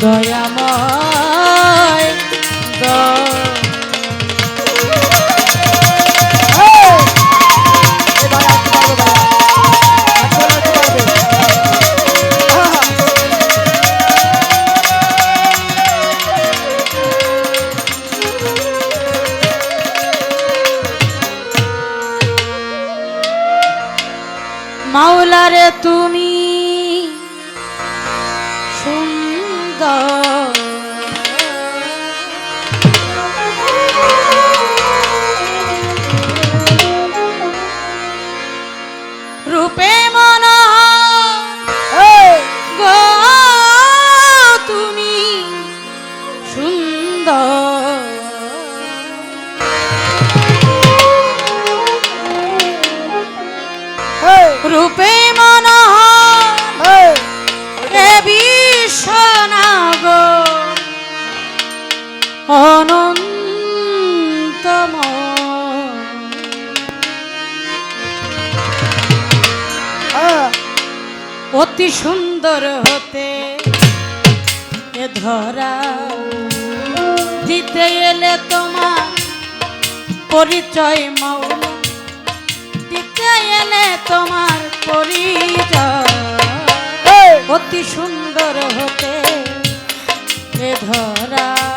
দয়া অতি সুন্দর হতে এ ধরা। দিতে এলে তোমার পরিচয় মৌলা। দিতে এলে তোমার পরিচয়। অতি সুন্দর হতে এ ধরা।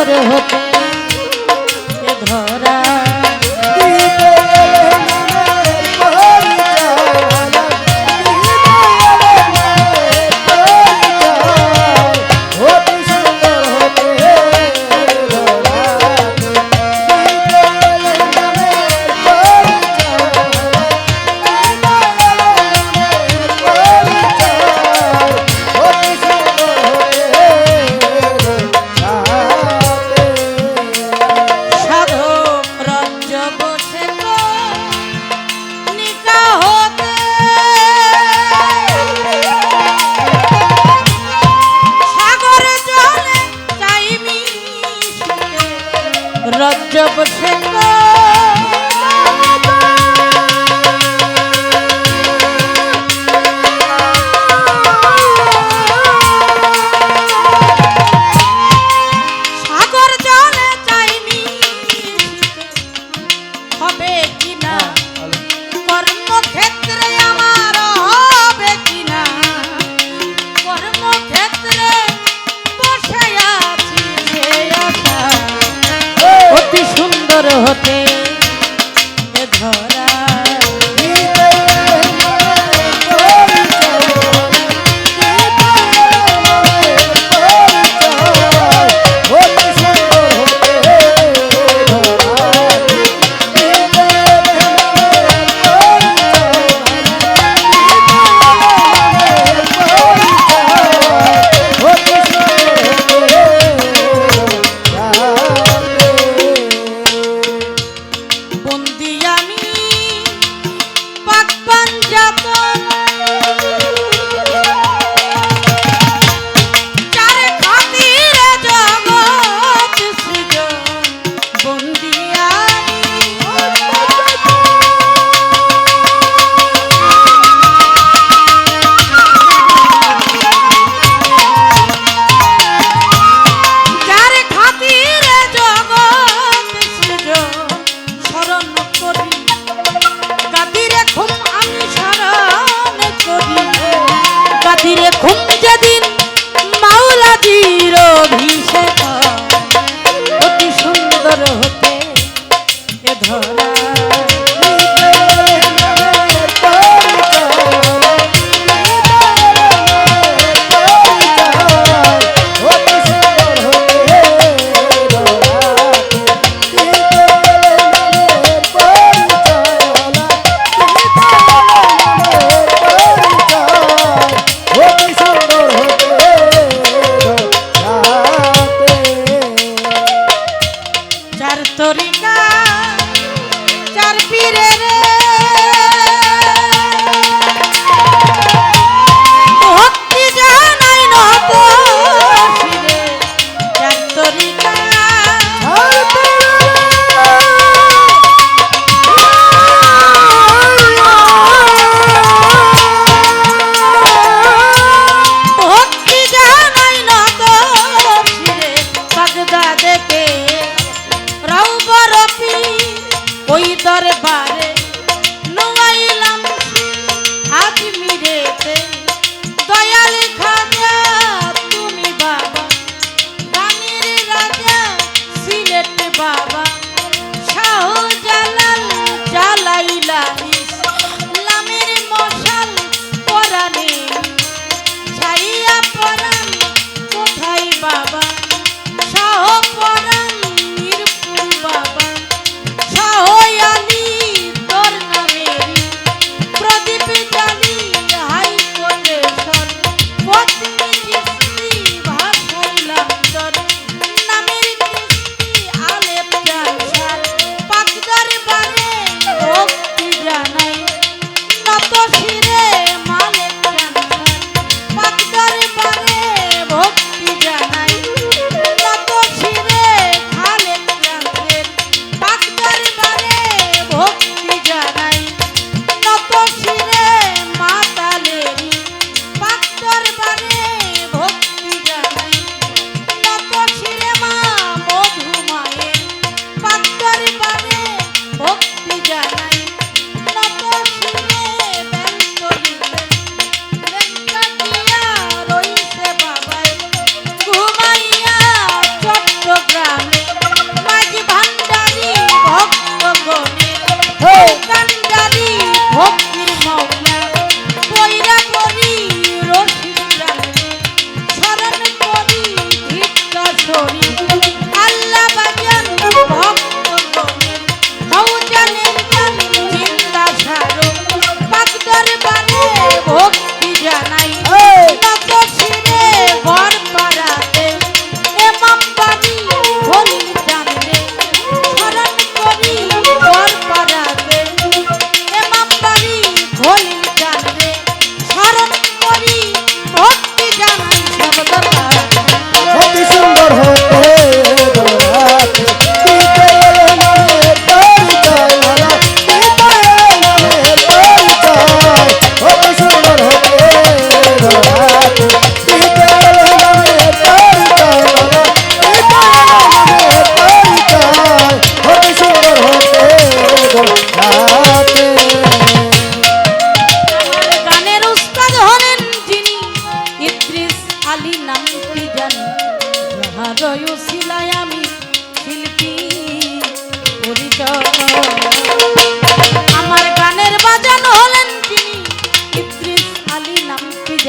তোর হতে রজব সেনা হতে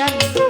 ya.